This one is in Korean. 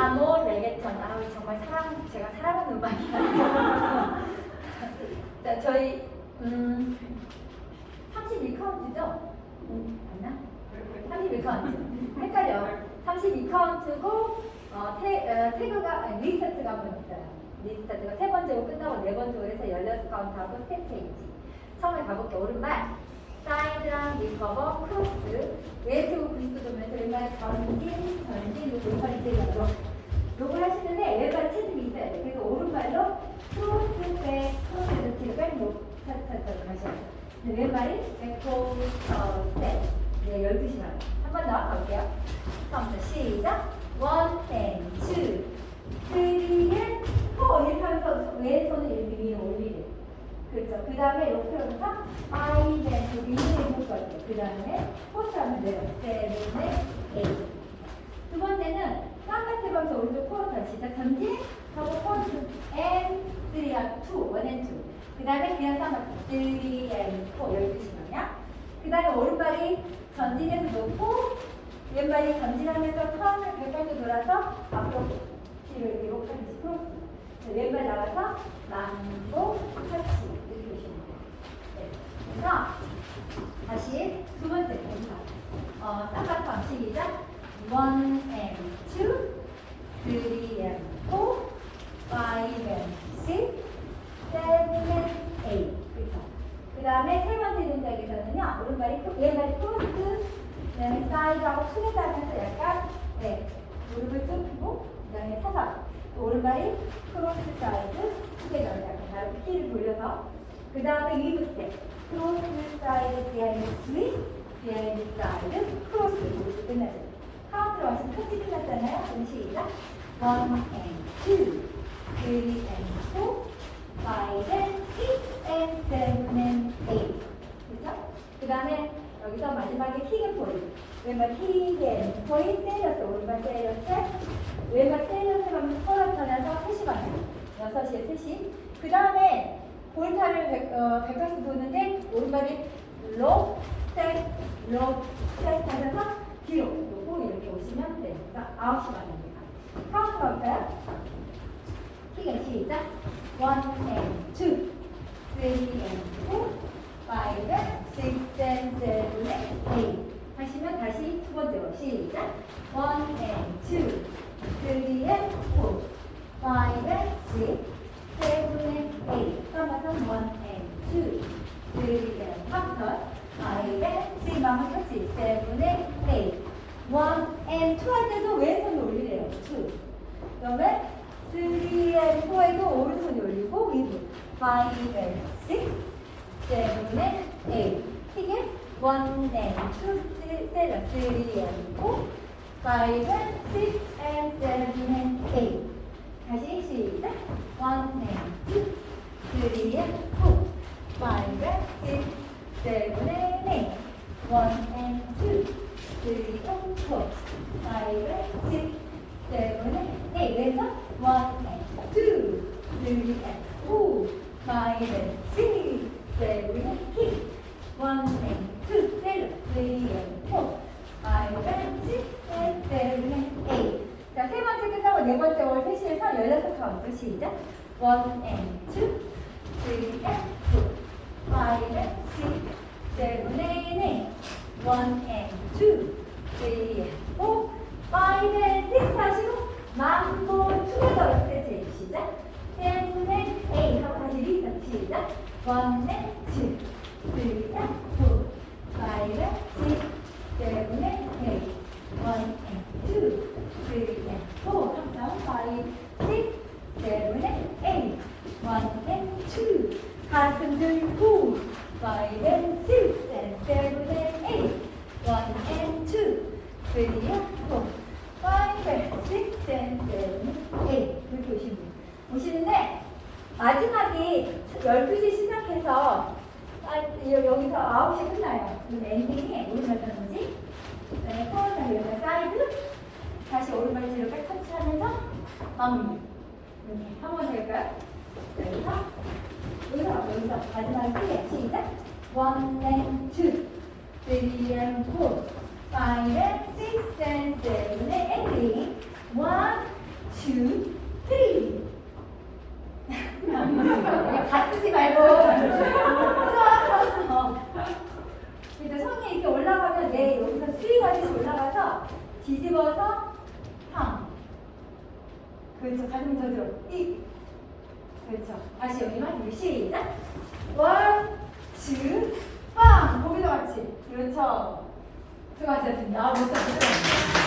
아모 레게톤. 아, 정말 사랑, 제가 사랑하는 음악이야. 자, 저희, 음, 32카운트죠? 음, 맞나? 32카운트. 헷갈려. 32카운트고, 어, 태, 어, 태그가, 아니, 리스타트가 한번 있어요. 리스타트가 세 번째로 끝나고 네 번째로 해서 16카운트하고 스텝 체인지. 처음에 가볼게. 오른발. 사이드랑 리커버, 크로스. 왼쪽으로 브리스도 돌면서 왼발 전진, 전진, 그리고 왼발이 들어가고. 요걸 하시는데 왼발 체중이 있어야 돼. 그래서 오른발로 크로스, 백, 크로스에서 뒤로 백로 차차차 가셔야 돼. 근데 왼발이 백호, 어, 스텝. 네, 12시간. 한번 더 가볼게요. 처음부터 시작. 쓰리, 앤, 포. 이렇게 하면서 왼손을 이렇게 위로 올리고. 그렇죠. 그 다음에 이렇게 하면서 위로 해볼 거예요. 그 다음에 포스 하면 돼요. 에잇. 두 번째는 쌍바트 가면서 오른쪽 코어 다시 시작. 전진, 하고 포스, and, three, one and. 그 다음에 그냥 쌍바트, three and four, 12시간이야. 그 다음에 오른발이 전진해서 놓고 왼발이 전진하면서 턴을 180도 돌아서 앞으로 뒤로 이렇게 하듯이 크로스 자, 왼발 나가서 망고 터치 이렇게 오시면 돼요. 네. 그래서 다시 두 번째 동사. 어, 쌍바트 방식 시작 one and two three and four five and six seven and eight 그렇죠 그 다음에 세 번째 동작에서는요, 오른발이, 크- 왼발이 크로스, 그 투게더 하면서 약간, 네, 무릎을 쭉 펴고, 그 다음에 타서, 또 오른발이 크로스 사이드, 투게더, 약간 바로 키를 돌려서, 그 다음에 위브 스텝, 크로스 사이드, 비하인드 스윗, 비하인드 사이드, 크로스, 이렇게 끝나죠. 카운트로 하시면 터치 끝났잖아요. 그럼 시작. One and two, three and four, five and six and seven and eight. 그죠? 그 다음에 여기서 마지막에 킥앤 포인트. 왼발 킥앤 포인트 세일러스, 오른발 세일러스, 왼발 세일러스 하면 서로 전해서 3시간. 6시에 3시. 그 다음에 볼타를 100, 어, 180도 도는데 오른발이 로, 스텝, 로, 스텝 하면서 뒤로 요거 이렇게 오시면 됩니다. 9시간입니다. 카운트 할까요? 킥앤 시작. One and two, three and four, five and six and seven and eight. 하시면 번째로 시작. One and two, three and four, five and six, seven and eight. 한번더 one and two, three and 한번 five and six 마무리 터치 seven and eight. one and two 할 때도 왼손을 올리래요. two. 그다음에 3 and 4에도 오른손이 올리고 위로 5 and 6 7 and 8 이게 1 and 2 세라 3 and 4 5 and 6 and 7 and 8 다시 시작 1 and 2 3 and 4 5 and 6 7 and 8 1 and 2 3 and 4 5 and 6 seven, eight. 왼손 one and two, three and four, five and six, seven and eight. One and 3시에서 16카운트 시작 1 and 2 3 and 4 5 and 6 7 and 8 1 and 2 3 and 4 5 and 6 하시고 만보 투게더로 스트레치 시작 7 and 8 하고 다시 리셋 시작 1 and 2 3 and 4 5 and 6 7 and one and two. 가슴 들고 five and six and seven and eight. one and two, three and four. five and six and seven, eight 이렇게 오시면 돼요. 오시는데 마지막이 12시 시작해서 아, 여- 여기서 9시 끝나요. 그럼 엔딩이 오른발 던지 그다음에 코어나 왼발 사이드 다시 오른발 뒤로 백 터치 하면서 마무리 이렇게 한 번 더 할까요? 여기서 여기서 마지막 크게 시작. One and two, three and four, five and six and seven and eight. One, two, three. 다 쓰지 말고 이제 손이 이렇게 올라가면 내 여기서 스윙하듯이 올라가서 뒤집어서 팡. 그렇죠. 가슴 더 들어. 이 그렇죠. 다시 여기만 우리 시작. 원, 투, 빵. 거기도 같이. 그렇죠. 수고하셨습니다. 아, 못했어요.